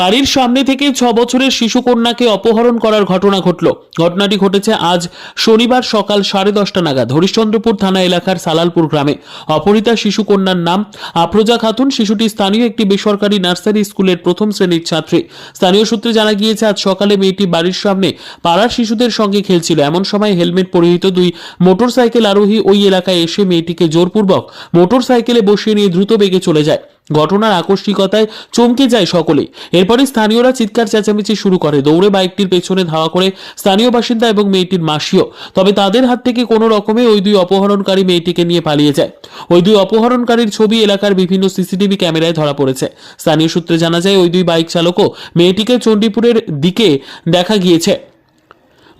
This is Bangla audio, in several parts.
বাড়ির সামনে থেকে ছ বছরের শিশু কন্যাকে অপহরণ করার ঘটনা ঘটল। ঘটনাটি ঘটেছে আজ শনিবার সকাল সাড়ে দশটা নাগাদ হরিশ্চন্দ্রপুর থানা এলাকার সালালপুর গ্রামে। অপহৃতা শিশু কন্যার নাম আফরোজা খাতুন। শিশুটি স্থানীয় একটি বেসরকারি নার্সারি স্কুলের প্রথম শ্রেণির ছাত্রী। স্থানীয় সূত্রে জানা গিয়েছে, আজ সকালে মেয়েটি বাড়ির সামনে পাড়ার শিশুদের সঙ্গে খেলছিল। এমন সময় হেলমেট পরিহিত দুই মোটরসাইকেল আরোহী ওই এলাকায় এসে মেয়েটিকে জোরপূর্বক মোটরসাইকেলে বসিয়ে নিয়ে দ্রুত বেগে চলে যায়। ঘটনার আকস্মিকতায় চমকে যায় সকলেই। এরপরে স্থানীয়রা চিৎকার চেঁচামেচি শুরু করে। দৌড়ে বাইকটির পেছনে ধাওয়া করে স্থানীয় বাসিন্দা এবং মেয়েটির মাসিও। তবে তাদের হাত থেকে কোনো রকমে ওই দুই অপহরণকারী মেয়েটিকে নিয়ে পালিয়ে যায়। ওই দুই অপহরণকারীর ছবি এলাকার বিভিন্ন সিসিটিভি ক্যামেরায় ধরা পড়েছে। স্থানীয় সূত্রে জানা যায়, ওই দুই বাইক চালকও মেয়েটিকে চণ্ডীপুরের দিকে দেখা গিয়েছে।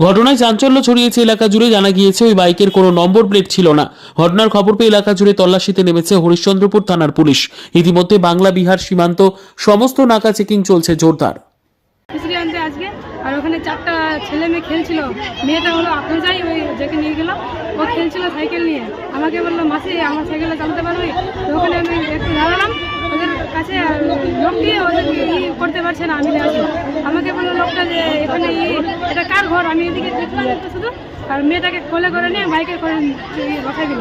ঘটনায় চাঞ্চল্য ছড়িয়েছে এলাকা জুড়ে জানা গিয়েছে ওই বাইকের কোনো নম্বর প্লেট ছিল না। ঘটনার খবর পেয়ে এলাকা জুড়ে তল্লাশিতে নেমেছে হরিশ্চন্দ্রপুর থানার পুলিশ। ইতিমধ্যে বাংলা, বিহার সীমান্ত সমস্ত নাকা চেকিং চলছে জোরদার। আর ওখানে চারটা ছেলে মেয়ে খেলছিল। মেয়েটা হলো ওই নিয়ে ও খেলছিল সাইকেল নিয়ে। আমাকে বলল, মাসি, আমার সাইকেলে চালাতে পারবি? ওখানে আমি একটু দাঁড়ালাম। ওদের কাছে আর লোকটি ওদের করতে পারছে না আমি আমাকে বলল লোকটা যে এখানে এটা কার ঘর? আমি এদিকে দেখলাম শুধু আর মেয়েটাকে কোলে করে নিয়ে বাইকে করে বসা দিল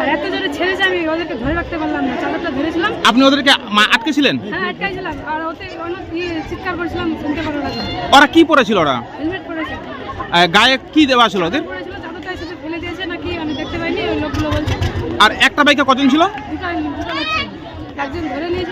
আর এত জোরে ছেড়েছে আমি ওদেরকে ধরে রাখতে পারলাম না চাদরটা ধরেছিলাম। আপনি ওদেরকে আটকেছিলেন? হ্যাঁ আটকাইছিলাম। আর ওতে অনেক চিৎকার করেছিলাম শুনতে পারো না ওরা কি পড়েছিল ওরা? হেলমেট পরেছে। গায়ে কি দেওয়া ছিল ওদের? পরেছিল ফেলে দিয়েছে নাকি আমি দেখতে পাইনি ওই লোকগুলো বলছে। আর একটা বাইকে কজন ছিল। একজন ধরে নিয়েছিল।